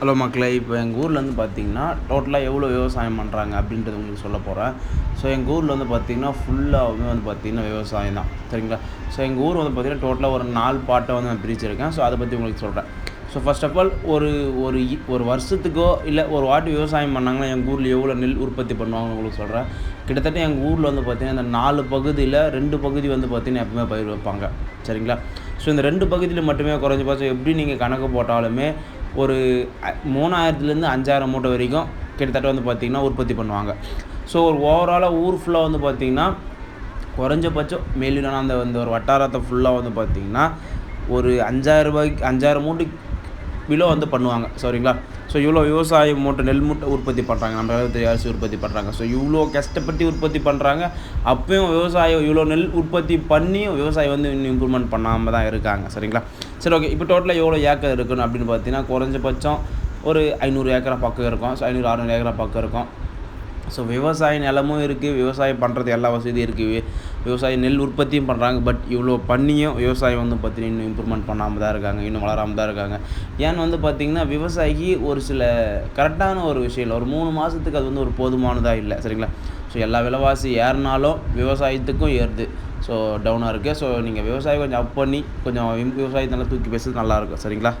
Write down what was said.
Hello மக்களே இப்போ எங்கள் ஊரில் வந்து பார்த்தீங்கன்னா டோட்டலாக எவ்வளோ விவசாயம் பண்ணுறாங்க அப்படின்றது உங்களுக்கு சொல்ல போகிறேன் ஸோ எங்கள் ஊரில் வந்து பார்த்திங்கன்னா ஃபுல்லாகவுமே வந்து பார்த்திங்கன்னா விவசாயம் தான். சரிங்களா? ஸோ எங்கள் ஊர் வந்து பார்த்திங்கன்னா டோட்டலாக ஒரு நாலு பாட்டை வந்து நான் பிரிச்சிருக்கேன். ஸோ அதை பற்றி உங்களுக்கு சொல்கிறேன் ஸோ ஃபர்ஸ்ட் ஆஃப் ஆல் ஒரு ஒரு இ- ஒரு வருஷத்துக்கோ இல்லை ஒரு வாட்டி விவசாயம் பண்ணாங்கன்னா எங்கள் ஊரில் எவ்வளோ நெல் உற்பத்தி பண்ணுவாங்கன்னு உங்களுக்கு சொல்கிறேன் கிட்டத்தட்ட எங்கள் ஊரில் வந்து பார்த்திங்கன்னா இந்த நாலு பகுதியில் ரெண்டு பகுதி வந்து பார்த்திங்கன்னா எப்பவுமே பயிர் வைப்பாங்க. சரிங்களா? ஸோ இந்த ரெண்டு பகுதியில் மட்டுமே குறைஞ்சபட்சம் எப்படி நீங்கள் கணக்கு போட்டாலுமே ஒரு மூணாயிரத்துலேருந்து அஞ்சாயிரம் மூட்டை வரைக்கும் கிட்டத்தட்ட வந்து பார்த்திங்கன்னா உற்பத்தி பண்ணுவாங்க. ஸோ ஒரு ஓவராலாக ஊர் ஃபுல்லாக வந்து பார்த்திங்கன்னா குறைஞ்சபட்சம் மேலினா அந்த வந்து ஒரு வட்டாரத்தை ஃபுல்லாக வந்து பார்த்திங்கன்னா ஒரு அஞ்சாயிரம் ரூபாய்க்கு அஞ்சாயிரம் மூட்டை பிலோ வந்து பண்ணுவாங்க சரிங்களா? ஸோ இவ்வளோ விவசாய மூட்டை நெல் மூட்டை உற்பத்தி பண்ணுறாங்க நம்ம விவசாய அரிசி உற்பத்தி பண்ணுறாங்க ஸோ இவ்வளோ கஷ்டப்பட்டு உற்பத்தி பண்ணுறாங்க அப்பயும் விவசாயம் இவ்வளோ நெல் உற்பத்தி பண்ணியும் விவசாயம் வந்து இன்னும் இம்ப்ரூவ்மெண்ட் பண்ணாமல் தான் இருக்காங்க சரிங்களா? சரி ஓகே இப்போ டோட்டலாக எவ்வளோ ஏக்கர் இருக்கணும் அப்படின்னு பார்த்தீங்கன்னா குறைஞ்சபட்சம் ஒரு ஐநூறு ஏக்கரா பக்கம் இருக்கும். ஸோ ஐநூறு அறுநூறு ஏக்கரா பக்கம் இருக்கும். ஸோ விவசாய நிலமும் இருக்குது விவசாயம் பண்ணுறது எல்லா வசதியும் இருக்குது விவசாயி நெல் உற்பத்தியும் பண்ணுறாங்க பட் இவ்வளோ பண்ணியும் விவசாயம் வந்து பார்த்தீங்கன்னா இன்னும் இம்ப்ரூவ்மெண்ட் பண்ணாமல் தான் இருக்காங்க இன்னும் வளராமல் தான் இருக்காங்க. ஏன்னு வந்து பார்த்திங்கன்னா விவசாயிக்கு ஒரு சில கரெக்டான ஒரு விஷயம் இல்லை ஒரு மூணு மாதத்துக்கு அது வந்து ஒரு போதுமானதாக இல்லை சரிங்களா? ஸோ எல்லா விலைவாசி ஏறினாலும் விவசாயத்துக்கும் ஏறுது. ஸோ டவுனாக இருக்குது ஸோ நீங்கள் விவசாயம் கொஞ்சம் அப் பண்ணி கொஞ்சம் விவசாயத்தை நல்லா தூக்கி பேசுறது நல்லாயிருக்கும் சரிங்களா?